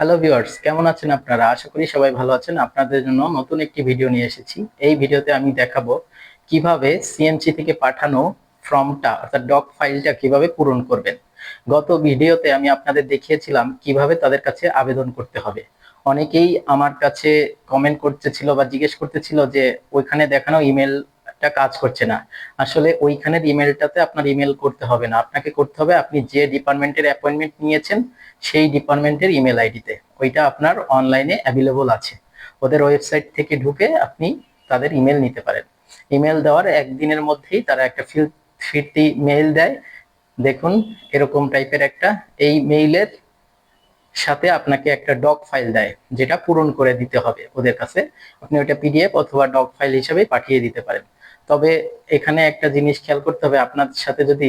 Hello viewers কেমন আছেন আপনারা? আশা করি সবাই ভালো আছেন। আপনাদের জন্য নতুন একটি ভিডিও নিয়ে এসেছি। এই ভিডিওতে আমি দেখাবো কীভাবে সিএমসি থেকে পাঠানো ফর্মটা, অর্থাৎ ডক ফাইলটা কীভাবে পূরণ করবেন। গত ভিডিওতে আমি আপনাদের দেখিয়েছিলাম কীভাবে তাদের কাছে আবেদন করতে হবে। অনেকেই আমার কাছে কমেন্ট করতেছিল বা জিজ্ঞেস করতেছিল যে ওইখানে দেখানো ইমেলটা কাজ করছে না। আসলে ওইখানের ইমেলটাতে আপনার ইমেল করতে হবে না। আপনাকে করতে হবে আপনি যে ডিপার্টমেন্টের অ্যাপয়েন্টমেন্ট নিয়েছেন, সেই ডিপার্টমেন্টের ইমেল আইডিতে ওইটা আপনার অনলাইনে অ্যাভেলেবল আছে। ওদের ওয়েবসাইট থেকে ঢুকে আপনি তাদের ইমেল নিতে পারেন। ইমেল দেওয়ার একদিনের মধ্যেই তারা একটা ফিল ফিরতি মেইল দেয়। দেখুন, এরকম টাইপের একটা এই মেইলের সাথে আপনাকে একটা ডক ফাইল দেয়, যেটা পূরণ করে দিতে হবে ওদের কাছে। আপনি ওটা পিডিএফ অথবা ডক ফাইল হিসেবে পাঠিয়ে দিতে পারেন। তবে এখানে একটা জিনিস খেয়াল করতে হবে, আপনার সাথে যদি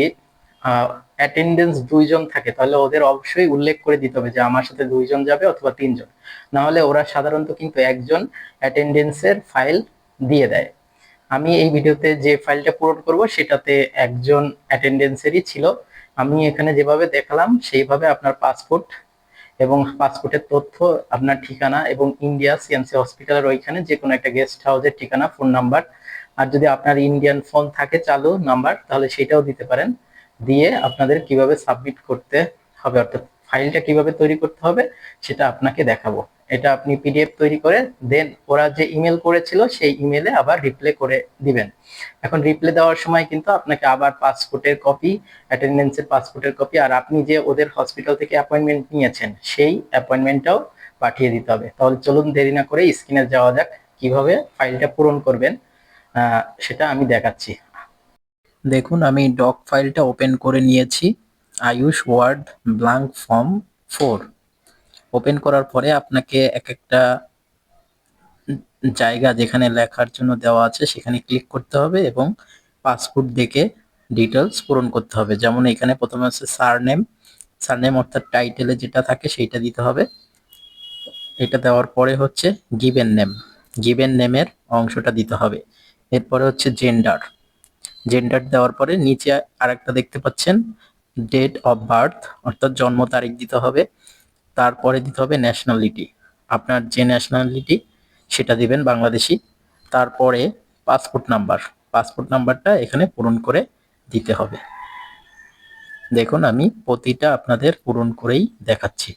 অ্যাটেন্ডেন্স দুইজন থাকে, তাহলে ওদের অবশ্যই উল্লেখ করে দিতে হবে যে আমার সাথে দুইজন যাবে অথবা তিনজন। না হলে ওরা সাধারণত কিন্তু একজন অ্যাটেন্ডেন্সের ফাইল দিয়ে দেয়। আমি এই ভিডিওতে যে ফাইলটা পূরণ করব, সেটাতে একজন অ্যাটেন্ডেন্সেরই ছিল। আমি এখানে যেভাবে দেখালাম, সেইভাবে আপনার পাসপোর্ট এবং পাসপোর্টের তথ্য, আপনার ঠিকানা এবং ইন্ডিয়া সিএমসি হসপিটালের ওইখানে যে কোনো একটা গেস্ট হাউসের ঠিকানা ফোন নাম্বার আর যদি আপনার ইন্ডিয়ান ফোন থাকে চালু নাম্বার তাহলে সেটাও দিতে পারেন। দিয়ে আপনাদের কীভাবে সাবমিট করতে হবে, অর্থাৎ ফাইলটা কীভাবে তৈরি করতে হবে, সেটা আপনাকে দেখাবো। এটা আপনি পিডিএফ তৈরি করে দেন ওরা যে ইমেল করেছিল, সেই ইমেলে আবার রিপ্লে করে দিবেন। এখন রিপ্লে দেওয়ার সময় কিন্তু আপনাকে আবার পাসপোর্টের কপি অ্যাটেন্ডেন্সের পাসপোর্টের কপি আর আপনি যে ওদের হসপিটাল থেকে অ্যাপয়েন্টমেন্ট নিয়েছেন, সেই অ্যাপয়েন্টমেন্টটাও পাঠিয়ে দিতে হবে। তাহলে চলুন দেরি না করে স্ক্রিনে যাওয়া যাক, কীভাবে ফাইলটা পূরণ করবেন। সেটা আমি দেখাচ্ছি। দেখুন, আমি ডক ফাইলটা ওপেন করে নিয়েছি। Ayush word blank form four open করার পরে আপনাকে এক একটা জায়গা যেখানে লেখার জন্য দেওয়া আছে, সেখানে ক্লিক করতে হবে এবং পাসপোর্ট দেখে ডিটেলস পূরণ করতে হবে। যেমন এখানে প্রথমে আছে সারনেম সারনেম অর্থাৎ টাইটেলে যেটা থাকে, সেইটা দিতে হবে। এটা দেওয়ার পরে হচ্ছে গিভেন নেম গিভেন নেমের অংশটা দিতে হবে। এরপরে হচ্ছে জেন্ডার জেন্ডার দেওয়ার পরে নিচে আরেকটা দেখতে পাচ্ছেন ডেট অফ বার্থ অর্থাৎ জন্ম তারিখ দিতে হবে, তারপরে দিতে হবে ন্যাশনালিটি আপনার যে ন্যাশনালিটি সেটা দিবেন বাংলাদেশি। তারপরে পাসপোর্ট নাম্বার পাসপোর্ট নাম্বারটা এখানে পূরণ করে দিতে হবে। দেখুন, আমি প্রতিটা আপনাদের পূরণ করেই দেখাচ্ছি।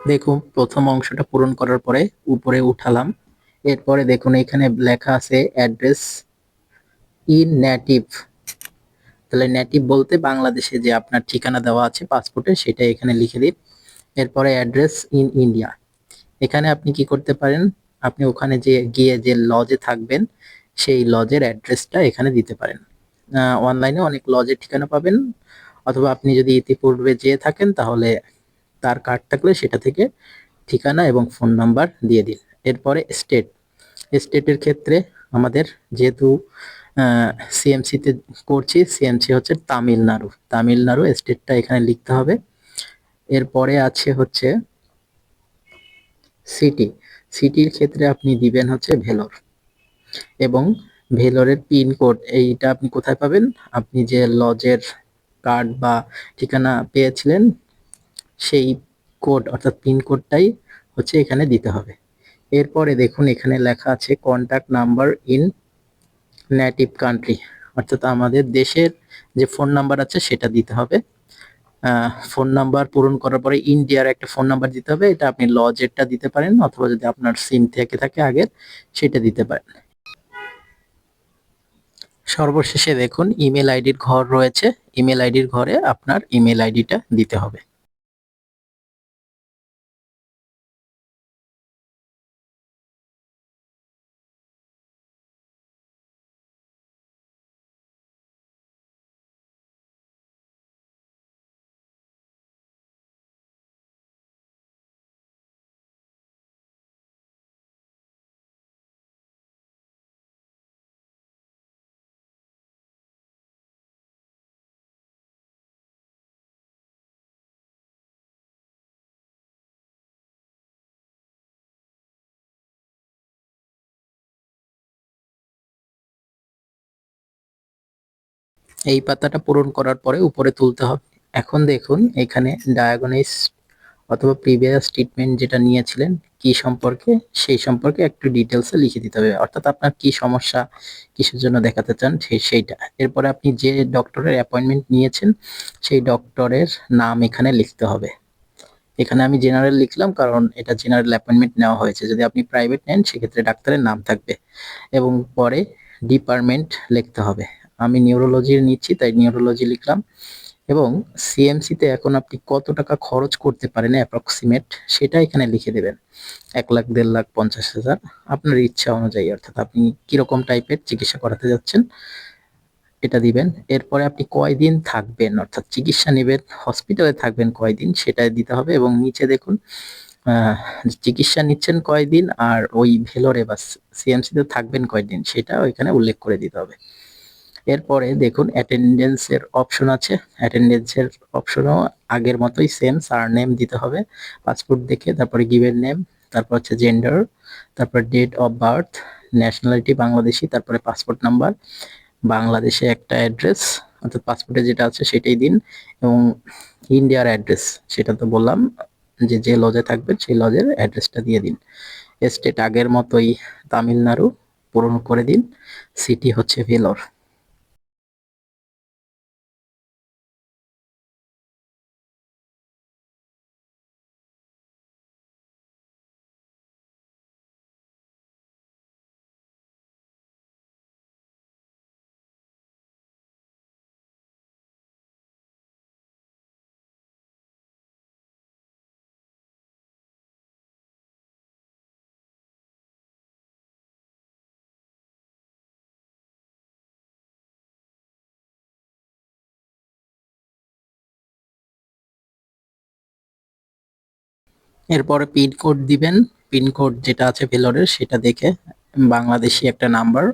দেখুন, প্রথম অংশটা পূরণ করার পরে উপরে উঠালাম। এরপরে দেখুন, এখানে লেখা আছে অ্যাড্রেস ইন নেটিভ তাহলে নেটিভ বলতে বাংলাদেশে যে আপনার ঠিকানা দেওয়া আছে, পাসপোর্টে, সেটা এখানে লিখে দিন এরপরে অ্যাড্রেস ইন ইন্ডিয়া। এখানে আপনি কি করতে পারেন? আপনি ওখানে যে গিয়ে যে লজে থাকবেন, সেই লজের অ্যাড্রেসটা এখানে দিতে পারেন। অনলাইনে অনেক লজের ঠিকানা পাবেন। অথবা আপনি যদি ইতিপূর্বে যেয়ে থাকেন, তাহলে তার কার্ড থাকলে সেটা থেকে ঠিকানা এবং ফোন নাম্বার দিয়ে দিন। এরপরে স্টেট স্টেটের ক্ষেত্রে আমাদের যেহেতু সিএমসিতে করছি সিএমসি হচ্ছে তামিলনাড়ু। তামিলনাড়ু স্টেটটা এখানে লিখতে হবে। এরপরে আছে হচ্ছে সিটি সিটির ক্ষেত্রে আপনি দিবেন হচ্ছে ভেলোর। এবং ভেলোরের পিনকোড এইটা আপনি কোথায় পাবেন? আপনি যে লজের কার্ড বা ঠিকানা পেয়েছিলেন সেই কোড, অর্থাৎ পিন কোডটাই হচ্ছে এখানে দিতে হবে। এরপরে দেখুন, এখানে লেখা আছে contact number in native country অর্থাৎ আমাদের দেশের যে ফোন নাম্বার আছে সেটা দিতে হবে। ফোন নাম্বার পূরণ করার পরে ইন্ডিয়ার একটা ফোন নাম্বার দিতে হবে, এটা আপনি লজেরটা দিতে পারেন, অথবা যদি আপনার সিম থেকে থাকে আগের, সেটা দিতে পারেন। সর্বশেষে দেখুন ইমেল আইডির ঘর রয়েছে ইমেল আইডির ঘরে আপনার ইমেল আইডিটা দিতে হবে। এই পাতাটা পূরণ করার পরে উপরে তুলতে হবে। এখন দেখুন, এখানে ডায়াগনাইজ অথবা প্রিভিয়াস ট্রিটমেন্ট যেটা নিয়েছিলেন, কি সম্পর্কে, সেই সম্পর্কে একটু ডিটেলসে লিখে দিতে হবে। অর্থাৎ আপনার কি সমস্যা, কিসের জন্য দেখাতে চান সেই সেইটা। এরপরে আপনি যে ডক্টরের অ্যাপয়েন্টমেন্ট নিয়েছেন, সেই ডক্টরের নাম এখানে লিখতে হবে। এখানে আমি জেনারেল লিখলাম, কারণ এটা জেনারেল অ্যাপয়েন্টমেন্ট নেওয়া হয়েছে। যদি আপনি প্রাইভেট নেন, সেক্ষেত্রে ডাক্তারের নাম থাকবে। এবং পরে ডিপার্টমেন্ট লিখতে হবে। আমি নিউরোলজি নিচ্ছি, তাই নিউরোলজি লিখলাম। এবং সিএমসিতে এখন আপনি কত টাকা খরচ করতে পারেন অ্যাপ্রক্সিমেট সেটা এখানে লিখে দেবেন। এক লাখ, দেড় লাখ, পঞ্চাশ হাজার, আপনার ইচ্ছা অনুযায়ী। অর্থাৎ আপনি কীরকম টাইপের চিকিৎসা করাতে যাচ্ছেন, এটা দিবেন। এরপরে আপনি কয়দিন থাকবেন? অর্থাৎ চিকিৎসা নেবেন হসপিটালে থাকবেন কয়দিন, সেটা দিতে হবে। এবং নিচে দেখুন চিকিৎসা নিচ্ছেন কয়দিন, আর ওই ভেলোরে বা সিএমসিতে থাকবেন কয়দিন সেটা ওইখানে উল্লেখ করে দিতে হবে। এরপরে দেখুন অ্যাটেন্ডেন্সের অপশন আছে। অ্যাটেন্ডেন্সের অপশনও আগের মতোই সেম সার নেম দিতে হবে পাসপোর্ট দেখে, তারপরে গিভেন নেম তারপর হচ্ছে জেন্ডার তারপর date of birth nationality Bangladeshi, তারপরে পাসপোর্ট নাম্বার বাংলাদেশে একটা অ্যাড্রেস অর্থাৎ পাসপোর্টে যেটা আছে সেটাই দিন, এবং ইন্ডিয়ার অ্যাড্রেস সেটা তো বললাম, যে যে লজে থাকবেন সেই লজের অ্যাড্রেসটা দিয়ে দিন। স্টেট আগের মতোই তামিলনাড়ু পূরণ করে দিন সিটি হচ্ছে ভেলোর। এরপরে পিনকোড দিবেন। পিনকোড যেটা আছে ভেলোরের, সেটা দেখে বাংলাদেশি একটা নাম্বার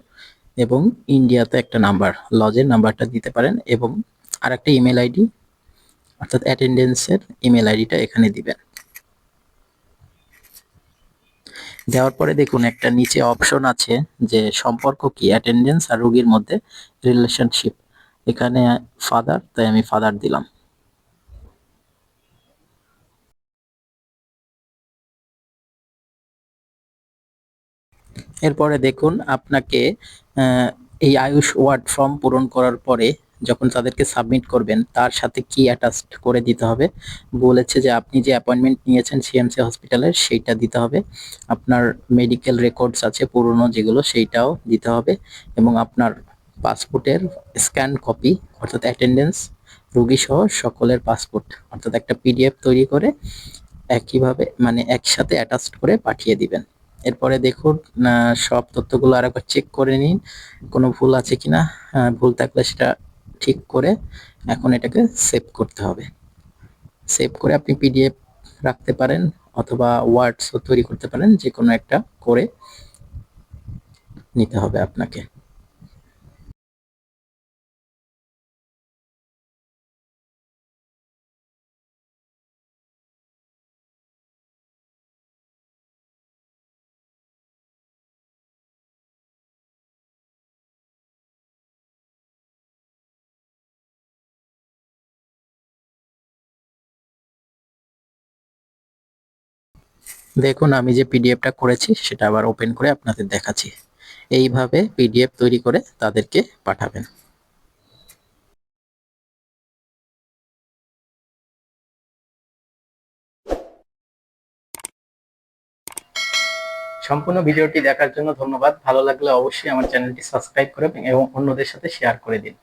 এবং ইন্ডিয়াতে একটা নাম্বার, লজের নাম্বারটা দিতে পারেন এবং আর একটা ইমেল আইডি, অর্থাৎ অ্যাটেন্ডেন্সের ইমেল আইডিটা এখানে দিবেন। দেওয়ার পরে দেখুন একটা নিচে অপশন আছে যে সম্পর্ক কি, অ্যাটেন্ডেন্স আর রোগীর মধ্যে রিলেশনশিপ। এখানে ফাদার, তাই আমি ফাদার দিলাম। এরপরে দেখুন আপনাকে এই আয়ুষ ওয়ার্ড ফর্ম পূরণ করার পরে যখন তাদেরকে সাবমিট করবেন, তার সাথে কি অ্যাটাচড করে দিতে হবে? বলেছে যে আপনি যে অ্যাপয়েন্টমেন্ট নিয়েছেন সিএমসি হসপিটালের সেইটা দিতে হবে। আপনার মেডিকেল রেকর্ডস আছে পুরনো যেগুলো, সেইটাও দিতে হবে। এবং আপনার পাসপোর্টের স্ক্যান কপি, অর্থাৎ অ্যাটেন্ডেন্স রুগী সহ সকলের পাসপোর্ট, অর্থাৎ একটা পিডিএফ তৈরি করে একইভাবে মানে একসাথে অ্যাটাচড করে পাঠিয়ে দিবেন। এরপরে দেখুন সব তথ্যগুলো আর একবার চেক করে নিন, কোনো ভুল আছে কিনা। ভুল থাকলে সেটা ঠিক করে এখন এটাকে সেভ করতে হবে। সেভ করে আপনি পিডিএফ রাখতে পারেন অথবা ওয়ার্ডসও তৈরি করতে পারেন যে কোনো একটা করে নিতে হবে আপনাকে। দেখুন, আমি যে পিডিএফটা করেছি, সেটা আবার ওপেন করে আপনাদের দেখাচ্ছি। এইভাবে পিডিএফ তৈরি করে তাদেরকে পাঠাবেন। সম্পূর্ণ ভিডিওটি দেখার জন্য ধন্যবাদ। ভালো লাগলে অবশ্যই আমার চ্যানেলটি সাবস্ক্রাইব করবেন এবং অন্যদের সাথে শেয়ার করে দিন।